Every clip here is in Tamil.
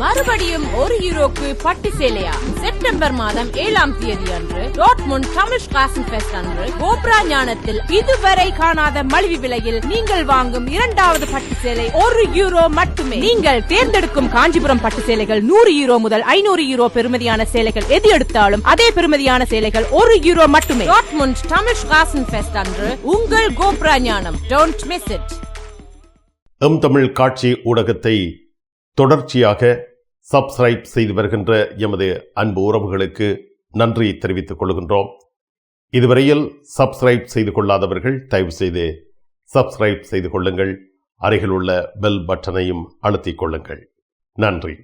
மறுபடியும் ஒரு யூரோக்கு பட்டு சேலையா? செப்டம்பர் மாதம் ஏழாம் தேதி அன்று டாட்முண்ட் தமிழ் காசன் ஃபெஸ்ட் அன்று கோப்ரா ஞானத்தில் இதுவரை காணாத மலிவு விலையில் நீங்கள் வாங்கும் இரண்டாவது பட்டு சேலை ஒரு யூரோ மட்டுமே. நீங்கள் தேர்ந்தெடுக்கும் காஞ்சிபுரம் பட்டு சேலைகள் நூறு யூரோ முதல் ஐநூறு யூரோ பெருமதியான சேலைகள் எது எடுத்தாலும் அதே பெருமதியான சேலைகள் ஒரு யூரோ மட்டுமே. டாட்முண்ட் தமிழ் காசன் ஃபெஸ்ட் அன்று உங்கள் கோப்ரா ஞானம். Don't miss it M Tamil காட்சி ஊடகத்தை தொடர்ச்சியாக சப்ஸ்கிரைப் செய்து வருகின்ற எமது அன்பு உறவுகளுக்கு நன்றி தெரிவித்துக் கொள்கின்றோம். இதுவரையில் சப்ஸ்கிரைப் செய்து கொள்ளாதவர்கள் தயவு செய்து சப்ஸ்கிரைப் செய்து கொள்ளுங்கள். அருகில் உள்ள பெல் பட்டனையும் அழுத்திக் கொள்ளுங்கள். நன்றி.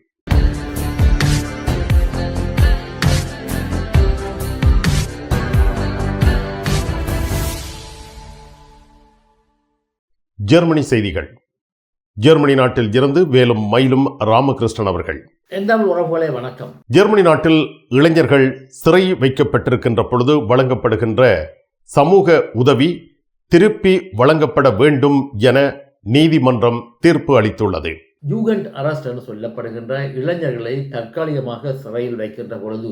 ஜெர்மனி செய்திகள். ஜெர்மனி நாட்டில் இருந்து வேலும் மயிலும் ராமகிருஷ்ணன் அவர்கள். உறவுகளே வணக்கம். ஜெர்மனி நாட்டில் இளைஞர்கள் சிறை வைக்கப்பட்டிருக்கின்ற பொழுது வழங்கப்படுகின்ற சமூக உதவி திருப்பி வழங்கப்பட வேண்டும் என நீதிமன்றம் தீர்ப்பு அளித்துள்ளது. யூகண்ட் அரஸ்ட் என்று சொல்லப்படுகின்ற இளைஞர்களை தற்காலிகமாக சிறையில் வைக்கின்ற பொழுது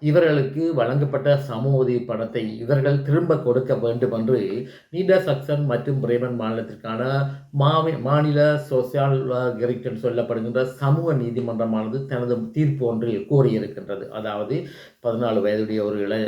இவர்களுக்கு வழங்கப்பட்ட சமூக உதவி பணத்தை இவர்கள் திரும்ப கொடுக்க வேண்டும் என்று நீடா சக்சன் மற்றும் பிரேமன் மாநிலத்திற்கான மாவி மாநில சோசியல் கெரிக்ட் சொல்லப்படுகின்ற சமூக நீதிமன்றமானது தனது தீர்ப்பு ஒன்றில் கோரியிருக்கின்றது. அதாவது பதினாலு வயதுடைய ஒரு இளைய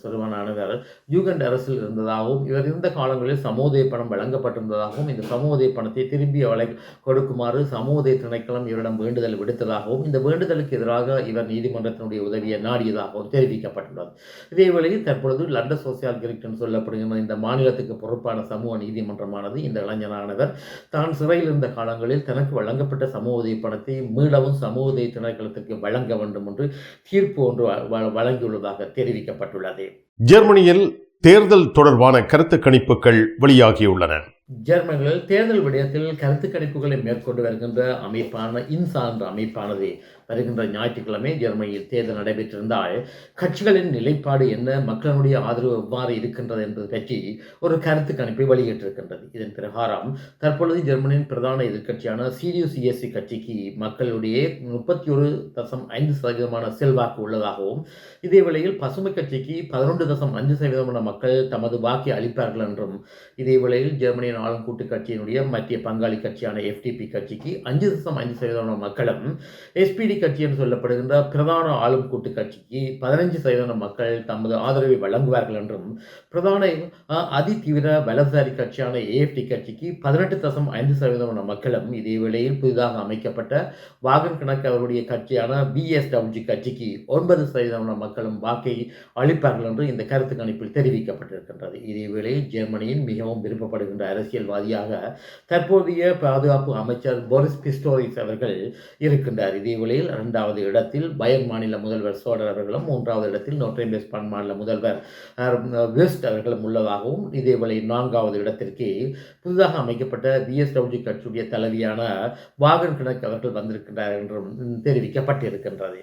சிறுவனானவர் யூகண்ட் அரசில் இருந்ததாகவும் இவர் இருந்த காலங்களில் சமூக பணம் வழங்கப்பட்டிருந்ததாகவும் இந்த சமூக பணத்தை திரும்பி அவளை கொடுக்குமாறு சமூக திணைக்களம் இவரிடம் வேண்டுதல் விடுத்ததாகவும் இந்த வேண்டுதலுக்கு எதிராக இவர் நீதிமன்றத்தினுடைய உதவியை நாடியதாகவும் தெரிவிக்கப்பட்டுள்ளது. இதேவேளையில் தற்பொழுது லண்டன் சோசியல் கிரிக்டன் என்று சொல்லப்படுகின்ற இந்த மாநிலத்துக்கு பொறுப்பான சமூக நீதிமன்றமானது இந்த இளைஞனானவர் தான் சிறையில் இருந்த காலங்களில் தனக்கு வழங்கப்பட்ட சமூக உதவி பணத்தை மீளவும் சமூக உதவி திணைக்களத்திற்கு வழங்க வேண்டும் என்று தீர்ப்பு ஒன்று வழங்கியுள்ளதாக தெரிவிக்கப்பட்டுள்ளது. ஜெர்மனியில் தேர்தல் தொடர்பான கருத்து கணிப்புகள் வெளியாகியுள்ளன. ஜெர்மனியில் தேர்தல் விடயத்தில் கருத்து கணிப்புகளை மேற்கொண்டு வருகின்ற அமைப்பான இன்சா என்ற அமைப்பானது வருகின்ற ஞாயிற்றுக்கிழமை ஜெர்மனியில் தேர்தல் நடைபெற்றிருந்தால் கட்சிகளின் நிலைப்பாடு என்ன? மக்களுடைய ஆதரவு எவ்வாறு இருக்கின்றது என்பது பற்றி ஒரு கருத்து கணிப்பை வெளியிட்டிருக்கின்றது. இதன் பிரகாரம் தற்பொழுது ஜெர்மனியின் பிரதான எதிர்க்கட்சியான சிடியு சிஎஸ்சி கட்சிக்கு மக்களுடைய முப்பத்தி ஒரு தசம் ஐந்து சதவீதமான செல்வாக்கு உள்ளதாகவும் இதே வேளையில் பசுமை கட்சிக்கு பதினொன்று தசம் அஞ்சு சதவீதமான மக்கள் தமது வாக்கை அளிப்பார்கள் என்றும் இதே வேளையில் ஜெர்மனியின் ஆளும் கூட்டு கட்சியினுடைய மத்திய பங்காளி கட்சியான எஃப்டிபி கட்சிக்கு அஞ்சு தசம் அஞ்சு சதவீதமான மக்களும் எஸ்பிடி கட்சி என்று சொல்லப்படுகின்ற பிரதான ஆளும் கூட்டு கட்சிக்கு பதினைஞ்சு சதவீதம் மக்கள் தமது ஆதரவை வழங்குவார்கள் என்றும் பிரதான அஹ், அதிதீவிர வலதுசாரி கட்சியான ஏஎஃப்டி கட்சிக்கு பதினெட்டு தசம் ஐந்து சதவீதமான மக்களும் இதே வேளையில் புதிதாக அமைக்கப்பட்ட வாகன் கணக்கு அவருடைய கட்சியான பிஎஸ்டபிள்யூ கட்சிக்கு ஒன்பது சதவீதமான மக்களும் வாக்கை அளிப்பார்கள் என்று இந்த கருத்து கணிப்பில் தெரிவிக்கப்பட்டிருக்கின்றது. இதே வேளையில் ஜெர்மனியின் மிகவும் விரும்பப்படுகின்ற அரசியல்வாதியாக தற்போதைய பாதுகாப்பு அமைச்சர் போரிஸ் பிஸ்டோரிஸ் அவர்கள் இருக்கின்றார். இதே வேளையில் இரண்டாவது இடத்தில் பயன் மாநில முதல்வர் சோடர் அவர்களும் மூன்றாவது இடத்தில் நோட்ரேம் வெஸ்பான் மாநில முதல்வர் வெஸ்ட் அவர்களும் உள்ளதாகவும் இதே நான்காவது இடத்திற்கு புதிதாக அமைக்கப்பட்ட பிஎஸ்டபிள்யூ கட்சியுடைய தலைவியான வாகன் கணக்கு அவர்கள் வந்திருக்கிறார் என்றும் தெரிவிக்கப்பட்டிருக்கின்றது.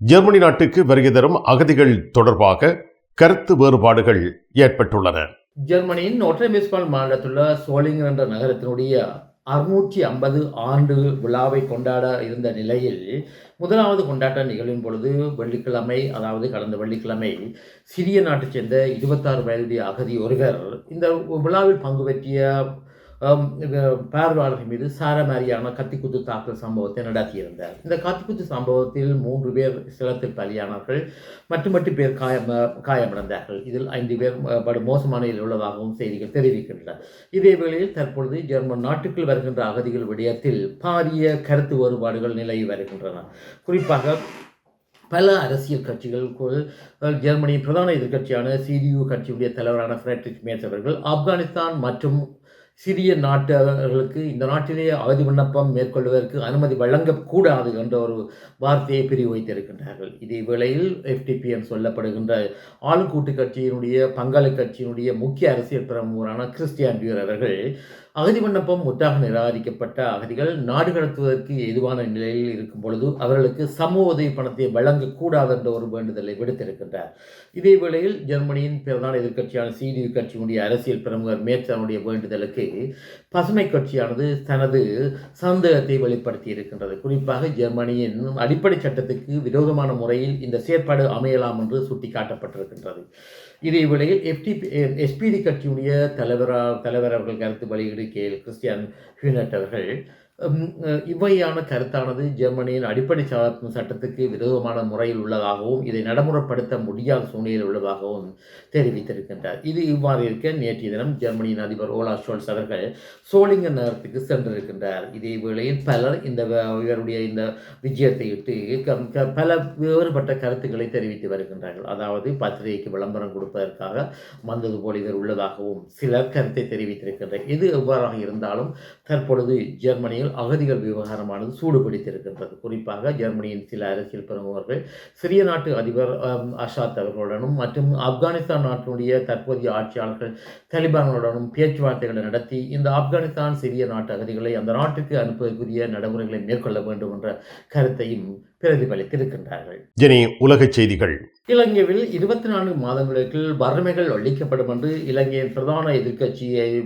ஜெர்மனி நாட்டுக்கு வருகை தரும் அகதிகள் தொடர்பாக கருத்து வேறுபாடுகள் ஏற்பட்டுள்ளன. ஜெர்மனியின் நோட்ரமேஸ்பால் மாநிலத்துள்ள சோலிங்கர் என்ற நகரத்தினுடைய அறுநூற்றி ஐம்பது ஆண்டு விழாவை கொண்டாட இருந்த நிலையில் முதலாவது கொண்டாட்ட நிகழ்வின் பொழுது வெள்ளிக்கிழமை அதாவது கடந்த வெள்ளிக்கிழமை சிறிய நாட்டைச் சேர்ந்த இருபத்தாறு வயதுடைய அகதி ஒருவர் இந்த விழாவில் பங்கு பற்றிய பார்வையாளர்கள் மீது சாரமாரியான கத்திக்குத்து தாக்குதல் சம்பவத்தை நடத்தியிருந்தார் இந்த கத்திக்குத்து சம்பவத்தில் மூன்று பேர் சிலத்தில் பலியானார்கள் மற்றும் எட்டு பேர் காயம் காயமடைந்தார்கள் இதில் ஐந்து பேர் படு மோசமான நிலையில் உள்ளதாகவும் செய்திகள் தெரிவிக்கின்றன இதே வேளையில் தற்பொழுது ஜெர்மன் நாட்டுக்குள் வருகின்ற அகதிகள் விடயத்தில் பாரிய கருத்து வேறுபாடுகள் நிலவி வருகின்றன குறிப்பாக பல அரசியல் கட்சிகளுக்குள் ஜெர்மனியின் பிரதான எதிர்க்கட்சியான சிடியு கட்சியுடைய தலைவரான ஃப்ரெட்ரிக் மேட்ஸ் அவர்கள் ஆப்கானிஸ்தான் மற்றும் சிறிய நாட்டவர்களுக்கு இந்த நாட்டிலேயே அவதி விண்ணப்பம் மேற்கொள்வதற்கு அனுமதி வழங்கக்கூடாது என்ற ஒரு வார்த்தையை பிரிவு வைத்திருக்கின்றார்கள் இதே வேளையில் எஃப்டிபி என்று சொல்லப்படுகின்ற ஆளுக்கூட்டு கட்சியினுடைய பங்காளி கட்சியினுடைய முக்கிய அரசியல் பிரமுகரான கிறிஸ்டியான் டியூர் அவர்கள் அகதி விண்ணப்பம் முற்றாக நிராகரிக்கப்பட்ட அகதிகள் நாடு கடத்துவதற்கு எதுவான நிலையில் இருக்கும் பொழுது அவர்களுக்கு சமூக உதவி பணத்தை வழங்கக்கூடாது என்ற ஒரு வேண்டுதலை விடுத்திருக்கின்றார். இதே வேளையில் ஜெர்மனியின் பிரதான எதிர்க்கட்சியான சிடியு கட்சியினுடைய அரசியல் பிரமுகர் மேற்கனுடைய வேண்டுதலுக்கு பசுமை கட்சியானது தனது சந்தேகத்தை வெளிப்படுத்தி இருக்கின்றது. குறிப்பாக ஜெர்மனியின் அடிப்படை சட்டத்துக்கு விரோதமான முறையில் இந்த செயற்பாடு அமையலாம் என்று சுட்டிக்காட்டப்பட்டிருக்கின்றது. இதே வேளையில் எஃப்டிபி எஸ்பிடி கட்சியுடைய தலைவரா தலைவர் அவர்கள் கருத்து வெளியீடு கே கிறிஸ்டியன் ஹியூனட் அவர்கள் இவ்வையான கருத்தானது ஜெர்மனியின் அடிப்படை சட்டத்துக்கு விரோதமான முறையில் உள்ளதாகவும் இதை நடைமுறைப்படுத்த முடியாத சூழ்நிலையில் உள்ளதாகவும் தெரிவித்திருக்கின்றார். இது இவ்வாறு இருக்க நேற்றைய தினம் ஜெர்மனியின் அதிபர் ஓலா ஷோல்ஸ் அவர்கள் சோலிங்கன் நகரத்துக்கு சென்றிருக்கின்றார். இதே வேளையில் பலர் இந்த இவருடைய இந்த விஜயத்தை இட்டு பல வேறுபட்ட கருத்துக்களை தெரிவித்து வருகின்றார்கள். அதாவது பத்திரிகைக்கு விளம்பரம் கொடுப்பதற்காக வந்தது போல் இவர் உள்ளதாகவும் சிலர் கருத்தை தெரிவித்திருக்கின்றனர் எது எவ்வாறாக இருந்தாலும் தற்பொழுது ஜெர்மனியில் அகதிகள் விவகாரமானது சூடுபிடித்திருக்கின்றது. குறிப்பாக ஜெர்மனியின் சில அரசியல் பிரமுகர்கள் சிறிய நாட்டு அதிபர் அம், அசாத் அவர்களுடனும் மற்றும் ஆப்கானிஸ்தான் நாட்டினுடைய தற்போதைய ஆட்சியாளர்கள் தலிபான்களுடனும் பேச்சுவார்த்தைகளை நடத்தி இந்த ஆப்கானிஸ்தான் சிறிய நாட்டு அகதிகளை அந்த நாட்டுக்கு அனுப்புவதற்குரிய நடைமுறைகளை மேற்கொள்ள வேண்டும் என்ற கருத்தையும் பிரதிபலித்திருக்கின்றார்கள். இனி உலகச் செய்திகள். இலங்கையில் இருபத்தி நான்கு மாதங்களுக்குள் வறுமைகள் ஒழிக்கப்படும் என்று இலங்கையின் பிரதான எதிர்க்கட்சியை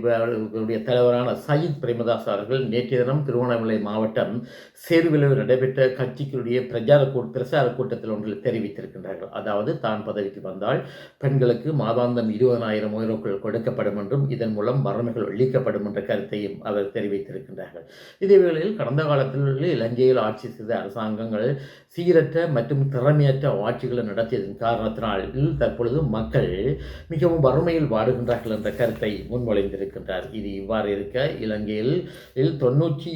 உடைய தலைவரான சயீத் பிரேமதாஸ் அவர்கள் நேற்றைய தினம் திருவண்ணாமலை மாவட்டம் சேர்வில் நடைபெற்ற கட்சிக்குடைய பிரச்சார கூ- பிரச்சார கூட்டத்தில் ஒன்றில் தெரிவித்திருக்கின்றார்கள். அதாவது தான் பதவிக்கு வந்தால் பெண்களுக்கு மாதாந்தம் இருபதாயிரம் யூரோக்கள் கொடுக்கப்படும் என்றும் இதன் மூலம் வறுமைகள் ஒழிக்கப்படும் என்ற கருத்தையும் அவர் தெரிவித்திருக்கின்றார்கள். இதே வேளையில் கடந்த காலத்தில் இலங்கையில் ஆட்சி செய்த அரசாங்கங்கள் சீரற்ற மற்றும் திறமையற்ற ஆட்சிகளை நடத்தியதன் காரணத்தினால் தற்பொழுது மக்கள் மிகவும் வறுமையில் வாடுகின்றார்கள் என்ற கருத்தை முன்மொழிந்திருக்கின்றார். இது இவ்வாறு இருக்க இலங்கையில் தொன்னூற்றி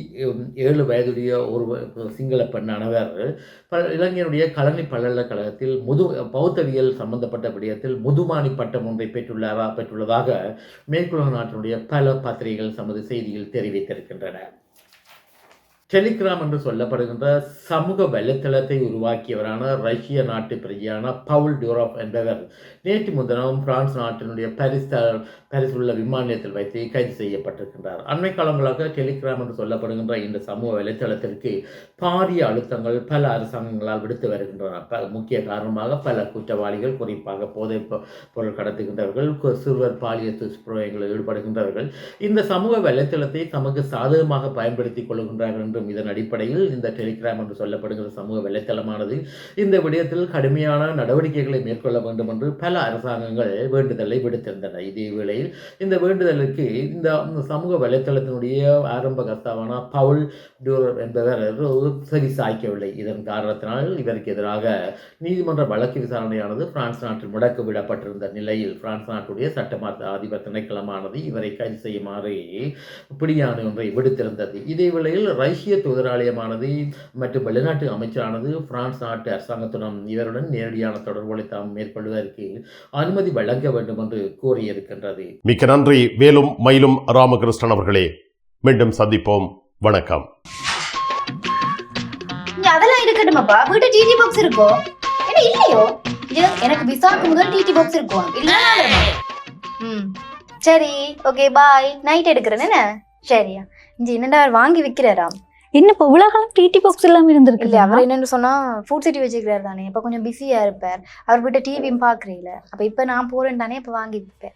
ஏழு வயதுடைய ஒரு வ- சிங்கள பெண்ணானவர் ப- இலங்கையினுடைய கலனி பல்கலைக்கழகத்தில் முது பௌத்தவியல் சம்பந்தப்பட்ட விடயத்தில் முதுமானி பட்டம் ஒன்றை பெற்றுள்ளாரா பெற்றுள்ளதாக மேற்குலக நாட்டினுடைய பல பத்திரிகைகள் தமது செய்தியில் தெரிவித்திருக்கின்றன. டெலிகிராம் என்று சொல்லப்படுகின்ற சமூக வலைத்தளத்தை உருவாக்கியவரான ரஷ்ய நாட்டு பிரஜையான பவுல் டியூரோப் என்பவர் நேற்று முன்தினம் பிரான்ஸ் நாட்டினுடைய பாரிஸ் த- பாரிஸில் உள்ள விமான நிலையத்தில் வைத்து கைது செய்யப்பட்டிருக்கின்றார். அண்மை காலங்களாக டெலிகிராம் என்று சொல்லப்படுகின்ற இந்த சமூக வலைத்தளத்திற்கு பாரிய அழுத்தங்கள் பல அரசாங்கங்களால் விடுத்து வருகின்றன. முக்கிய காரணமாக பல குற்றவாளிகள் குறிப்பாக போதை பொ- பொருள் கடத்துகின்றவர்கள் கு- சிறுவர் பாலியல் துஷ்பிரயோகங்களில் ஈடுபடுகின்றவர்கள் இந்த சமூக வலைத்தளத்தை தமக்கு சாதகமாக பயன்படுத்திக் கொள்கின்றார்கள் என்றும் இதன் அடிப்படையில் இந்த டெலிகிராம் என்று சொல்லப்படுகிற சமூக வலைத்தளமானது இந்த விடயத்தில் கடுமையான நடவடிக்கைகளை மேற்கொள்ள வேண்டும் என்று பல அரசாங்கங்கள் வேண்டுதலை விடுத்திருந்தன. இதே வேளையில் இந்த வேண்டுதலுக்கு இந்த சமூக வலைத்தளத்தினுடைய ஆரம்ப கர்த்தாவான பவுல் டியூரர் என்பவர் சரி சாய்க்கவில்லை. இதன் காரணத்தினால் இவருக்கு எதிராக நீதிமன்ற வழக்கு விசாரணையானது பிரான்ஸ் நாட்டில் முடக்கு விடப்பட்டிருந்த நிலையில் பிரான்ஸ் நாட்டுடைய சட்டமா அதிபர் திணைக்களமானது இவரை கைது செய்யுமாறு பிடியாணை ஒன்றை விடுத்திருந்தது. இதே வேளையில் ரஷ்ய தூதராலயமானது மற்றும் வெளிநாட்டு அமைச்சரானது பிரான்ஸ் நாட்டு அரசாங்கத்துடன் இவருடன் நேரடியான தொடர்புகளை தாம் மேற்கொள்வதற்கு அனுமதி வழங்க வேண்டும் என்று கோரியிருக்கின்றது மிக்க நன்றி. வேலும் மயிலும் ராமகிருஷ்ணன் அவர்களே. மீண்டும் சந்திப்போம். வணக்கம். அதெல்லாம் இருக்கட்டுமாப்பா? வீட்டு டிடி பாக்ஸ் இருக்கோ? என்ன இல்லையோ? எனக்கு விசாக்கு முதல் டிடி பாக்ஸ் இருக்கும் இல்லையா? ம். சரி ஓகே பாய் நைட் எடுக்கிறேன் என்ன? சரியா. இங்க என்னடா அவர் வாங்கி விக்கிறாராம் என்ன இப்போ இவ்வளவு காலம் டிடி பாக்ஸ் இல்லாம இருந்திருக்கு இல்ல அவர் என்னன்னு சொன்னா ஃபுட் சிட்டி வச்சுக்கிறாரு தானே. இப்ப கொஞ்சம் பிஸியா இருப்பார். அவர் வீட்டை டிவியும் பாக்குறீல அப்ப இப்ப நான் போறேன் தானே இப்ப வாங்கி விற்பேன்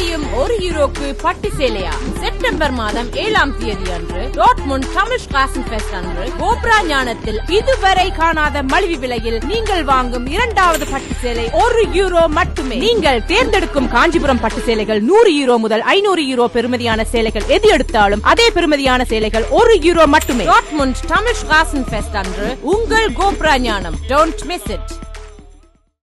ஸ்டேடியம் ஒரு யூரோக்கு பட்டு சேலையா? செப்டம்பர் மாதம் ஏழாம் தேதி அன்று டாட்முண்ட் தமிழ் காசன் பெஸ்ட் அன்று கோப்ரா ஞானத்தில் இதுவரை காணாத மலிவு விலையில் நீங்கள் வாங்கும் இரண்டாவது பட்டு சேலை ஒரு யூரோ மட்டுமே. நீங்கள் தேர்ந்தெடுக்கும் காஞ்சிபுரம் பட்டு சேலைகள் நூறு யூரோ முதல் ஐநூறு யூரோ பெருமதியான சேலைகள் எது எடுத்தாலும் அதே பெருமதியான சேலைகள் ஒரு யூரோ மட்டுமே. டாட்முண்ட் தமிழ் காசன் பெஸ்ட் அன்று உங்கள் கோப்ரா ஞானம். Don't miss it